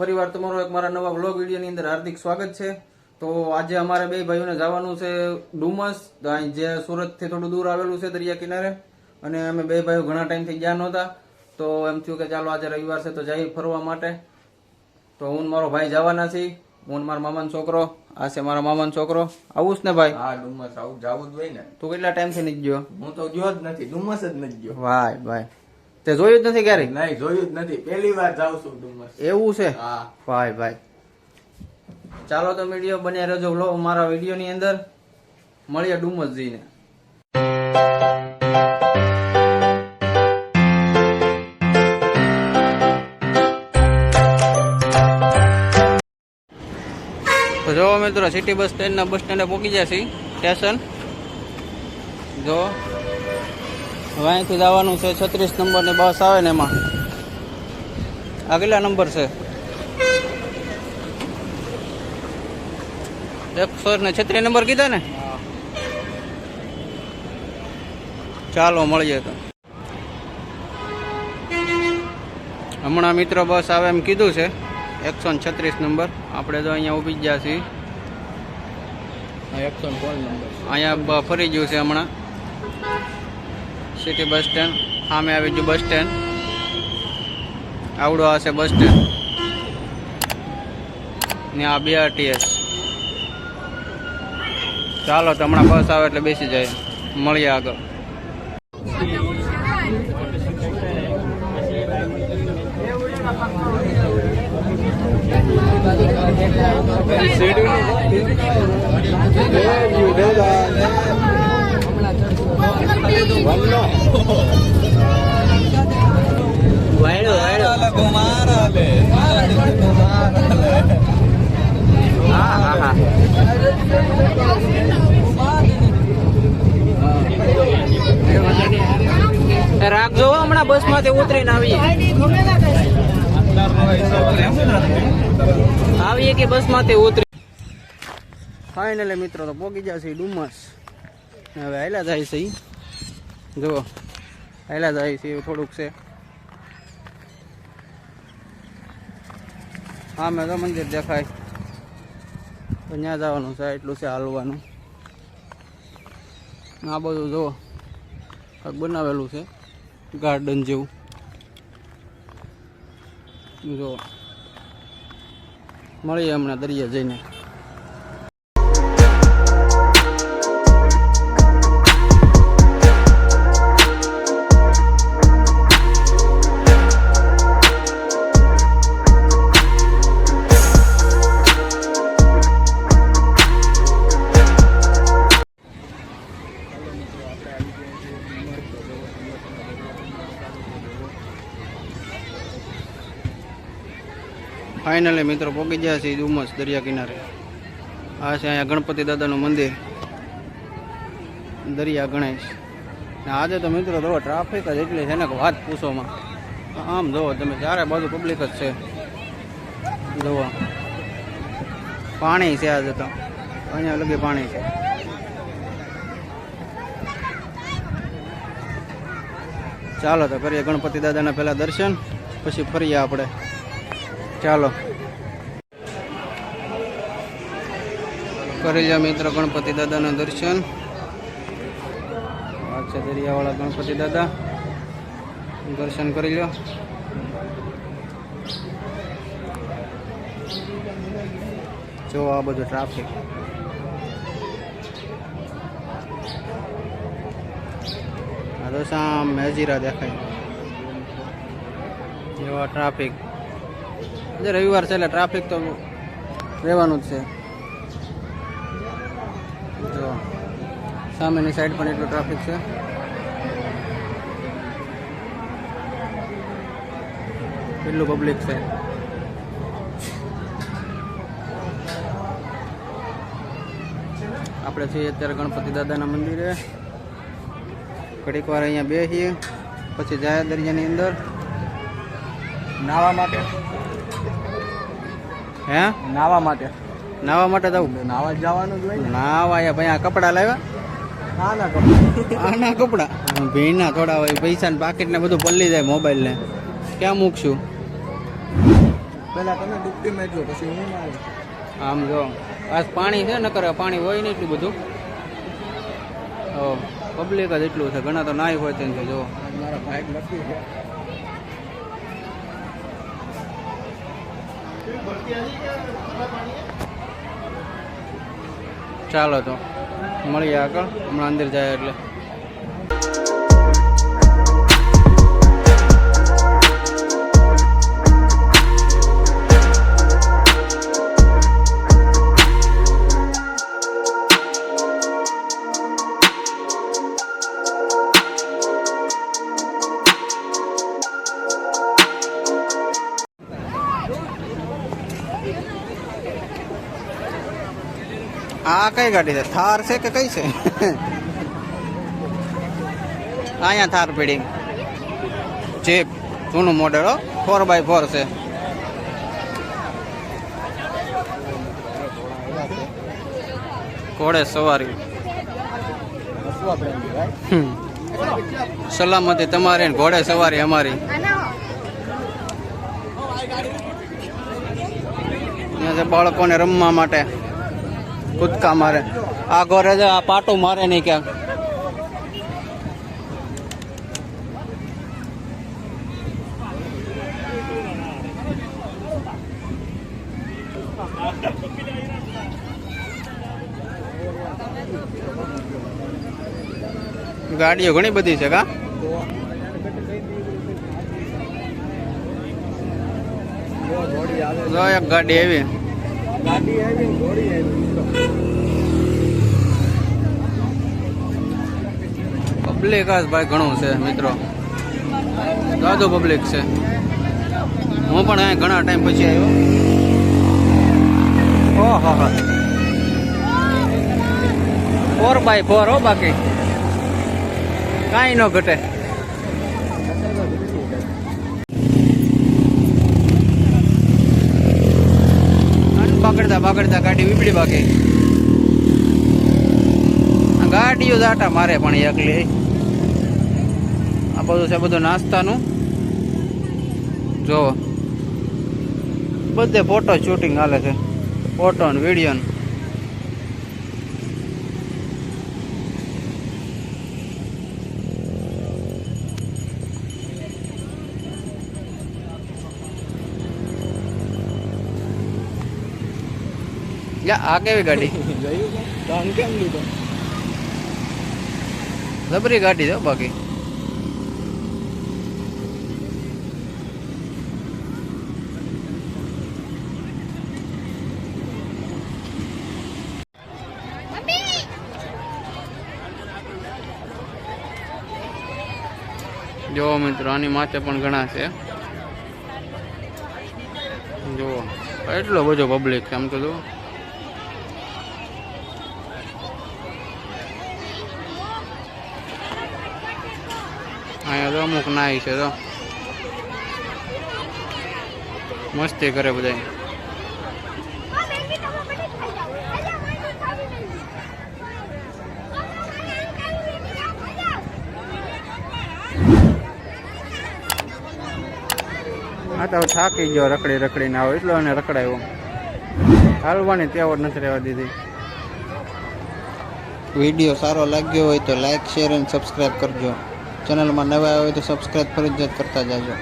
ફરીવાર તમારો એક મારા નવા વ્લોગ વિડીયોની અંદર હાર્દિક સ્વાગત છે. તો આજે અમારે બે ભાઈઓને જવાનું છે ડુમસ. અહીં જે સુરતથી થોડું દૂર આવેલું છે દરિયા કિનારે. અને અમે બે ભાઈઓ ઘણા ટાઈમથી ગયા નહોતા. તો એમ થયું કે ચાલો આજે રવિવાર છે તો જઈએ ફરવા માટે. તો હું મારો ભાઈ જવાના છીએ. હું મારા મામાનો છોકરો. આ છે મારા મામાનો છોકરો. આવું જ ને ભાઈ? હા ડુમસ આવું જવું જ હોય ને. તું કેટલા ટાઈમથી નથી ગયો? હું તો ગયો જ નથી ડુમસ જ નથી ગયો. ભાઈ ભાઈ તે જોયું જ નથી ક્યારે નહીં જોયું જ નથી. પહેલી વાર જાઉં છું ડુમસ એવું છે? હા. ભાઈ ભાઈ. ચાલો તો વીડિયો બન્યા રહેજો લો મારા વિડીયોની અંદર. મળીએ ડુમસ જઈને જો મિત્રો સિટી બસ સ્ટેન્ડના બસ સ્ટેન્ડે પહોંચી જશે સ્ટેશન જો. હવે અહીંથી જવાનું છે છત્રીસ નંબરની બસ આવે ને એમાં. આ કેટલા નંબર છે? એકસો ને છત્રીસ નંબર કીધા ને? ચાલો મળીએ તો. હમણાં મિત્ર બસ આવે એમ કીધું છે એકસો ને છત્રીસ નંબર. આપણે તો અહીંયા ઊભી જ ગયા છીએ. એકસો કોલ નંબર. અહીંયા ફરી ગયું છે હમણાં. City bus stand. સામે આવી ગયું બસ સ્ટેન્ડ. આવડો હશે બસ સ્ટેન્ડ. ને આ બીઆરટીએસ ચાલો, તો હમણાં બસ આવે એટલે બેસી જાય. મળીએ આગળ. વાયડો રાખજો હમણાં બસમાંથી ઉતરીને આવીએ. આવીએ કે બસમાંથી ઉતરી ફાઇનલી મિત્રો, તો પોગી જશે ડુમસ. હવે આયલા જાય છે. જુઓ આયલા જાય છે એવું થોડુંક છે. હા મેં તો મંદિર દેખાય. ત્યાં જવાનું છે એટલું છે હાલવાનું. આ બધું જુઓ, કંઈક બનાવેલું છે. ગાર્ડન જેવું. જો. મળીએ હમણાં દરિયા જઈને. ફાઇનલી મિત્રો પહોંચી ગયા છીએ ડુમસ દરિયા કિનારે. આ છે અહીંયા ગણપતિ દાદાનું મંદિર. દરિયા ગણેશ. ને આજે તો મિત્રો જો ટ્રાફિક જ એટલી છે ને કે વાત પૂછોમાં. આમ જુઓ તમે ચારે બાજુ પબ્લિક જ છે. જુઓ પાણી છે આજે તો. અહીંયા લગી પાણી છે. ચાલો તો કરીએ ગણપતિ દાદાના પહેલાં દર્શન, પછી ફરીએ આપણે. ચાલો. કરી લ્યો મિત્ર ગણપતિ દાદાના દર્શન. આ છે દરિયાવાળા ગણપતિ દાદા. દર્શન કરી લો જો આ બધું ટ્રાફિક આ તો સામે હજીરા દેખાય. એવા ટ્રાફિક રવિવાર છે એટલે ટ્રાફિક તો રહેવાનું જ છે જો સામેની સાઈડ પણ એટલું ટ્રાફિક છે. કેટલું પબ્લિક છે. આપણે છીએ અત્યારે ગણપતિ દાદાના મંદિરે. ઘડીક વાર અહીંયા બેસીએ પછી જાય દરિયાની અંદર. નાવા માટે. હે? નાવા માટે. નાવા માટે જવું નાવા જવાનું જ હોય નાવા અહીંયા ભાઈ આ કપડા લાવ્યા. આના કપડા. ભીના થોડા હોય પૈસા ને પાકીટ ને બધું પલ્લી જાય મોબાઈલ ને. ક્યાં મૂકશું? પેલા તમે ડૂબકી મેચો પછી હું આમ જો આ પાણી છે નકર પાણી હોય નહીં એટલું બધું. પબ્લિક જ એટલું છે ઘણા તો નાય હોય તેમ છે જો. મારા ભાઈ છે. ચાલો તો. મળીએ આગળ. હમણાં અંદર જાય એટલે. કઈ ગાડી છે? થાર છે કે કઈ છે? અહીંયા થાર પીડી. જીપ જૂનું મોડેલ ફોર બાય ફોર છે. ઘોડે સવારી. સલામતી તમારી ઘોડે સવારી અમારી. બાળકોને રમવા માટે કૂદકા મારે. આ ઘરે આ પાટું મારે નહીં ક્યાંક. ગાડીઓ ઘણી બધી છે કા? આવે એક ગાડી એવી પબ્લિક જ ભાઈ ઘણું છે, મિત્રો. દાદો પબ્લિક છે. હું પણ અહીંયા ઘણા ટાઈમ પછી આવ્યો. ઓહો હા ફોર બાય ફોર હો, બાકી. કાંઈ ન ઘટે અને પકડતા પકડતા ગાડી વીપડી આ ગાડીઓ દાટા મારે પણ એકલી. આ બધું છે બધું નાસ્તાનું. જો. બધે ફોટો શૂટિંગ હાલે છે. ફોટો ને વીડિયો ને. યા આ કેવી ગાડી? જોયું? કેમ લીધો? જબરી ગાડી છે હો બાકી. જો મિત્રો આની માથે પણ ઘણા છે. જુઓ એટલો બધો પબ્લિક છે આમ તો જુઓ. અહીંયા તો અમુક નાય છે તો. મસ્તી કરે બધા હા તો થાકી ગયો રખડી રખડીને આવો એટલો એને રખડાયો. હાલવાની તેવો નથી રહેવા દીધી. વીડિયો સારો લાગ્યો હોય તો લાઈક શેર અને સબસ્ક્રાઈબ કરજો. ચેનલમાં નવા આવે તો સબસ્ક્રાઈબ ફરજિયાત કરતા જાજો.